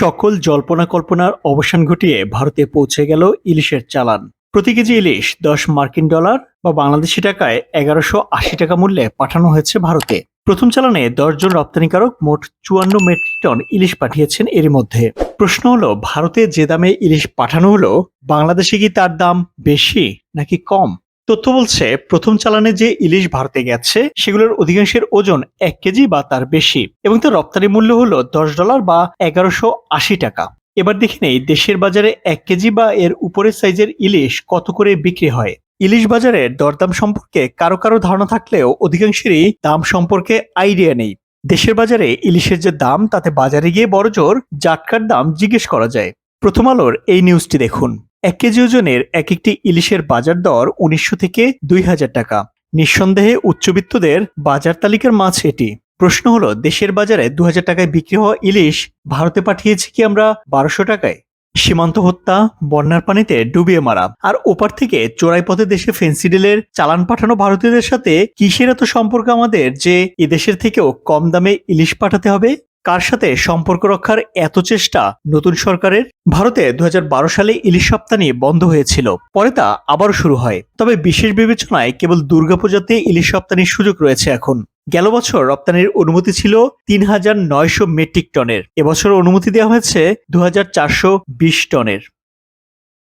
সকল জল্পনা কল্পনার অবসান ঘটিয়ে ভারতে পৌঁছে গেল ইলিশের চালান। প্রতি কেজি ইলিশ দশ মার্কিন ডলার বা বাংলাদেশি টাকায় এগারোশো আশি টাকা মূল্যে পাঠানো হয়েছে ভারতে। প্রথম চালানে দশজন রপ্তানিকারক মোট চুয়ান্ন মেট্রিক টন ইলিশ পাঠিয়েছেন এরই মধ্যে। প্রশ্ন হলো, ভারতে যে দামে ইলিশ পাঠানো হলো, বাংলাদেশে কি তার দাম বেশি নাকি কম? তথ্য বলছে, প্রথম চালানে যে ইলিশ ভারতে গেছে, সেগুলোর অধিকাংশের ওজন এক কেজি বা তার বেশি এবং তার রপ্তানি মূল্য হলো দশ ডলার বা এগারোশো আশি টাকা। এবার দেখে নেই, দেশের বাজারে এক কেজি বা এর উপরের সাইজের ইলিশ কত করে বিক্রি হয়? ইলিশ বাজারের দরদাম সম্পর্কে কারও কারও ধারণা থাকলেও অধিকাংশেরই দাম সম্পর্কে আইডিয়া নেই। দেশের বাজারে ইলিশের যে দাম, তাতে বাজারে গিয়ে বড়জোর জাটকার দাম জিজ্ঞেস করা যায়। প্রথম আলোর এই নিউজটি দেখুন। এক কেজি ওজনের এক একটি ইলিশের বাজার দর উনিশশো থেকে দুই হাজার টাকা। নিঃসন্দেহে উচ্চবিত্তদের বাজার তালিকার মাছ এটি। প্রশ্ন হলো, দেশের বাজারে দু হাজার টাকায় বিক্রি হওয়া ইলিশ ভারতে পাঠিয়েছি কি আমরা বারোশো টাকায়? সীমান্ত হত্যা, বন্যার পানিতে ডুবিয়ে মারা। আর ওপার থেকে চোরাই পথে দেশে ফেন্সিডিলের চালান পাঠানো ভারতীয়দের সাথে কিসের এত সম্পর্ক আমাদের যে এদেশের থেকেও কম দামে ইলিশ পাঠাতে হবে? কার সাথে সম্পর্ক রক্ষার এত চেষ্টা নতুন সরকারের? ভারতে দু হাজার বারো সালে ইলিশ রপ্তানি বন্ধ হয়েছিল। পরে তা আবার শুরু হয়। তবে বিশেষ বিবেচনায় কেবল দুর্গাপূজাতে ইলিশ রপ্তানির সুযোগ রয়েছে এখন। গেল বছর রপ্তানির অনুমতি ছিল তিন হাজার নয়শো মেট্রিক টনের। এবছর অনুমতি দেওয়া হয়েছে দু হাজার চারশো বিশ টনের।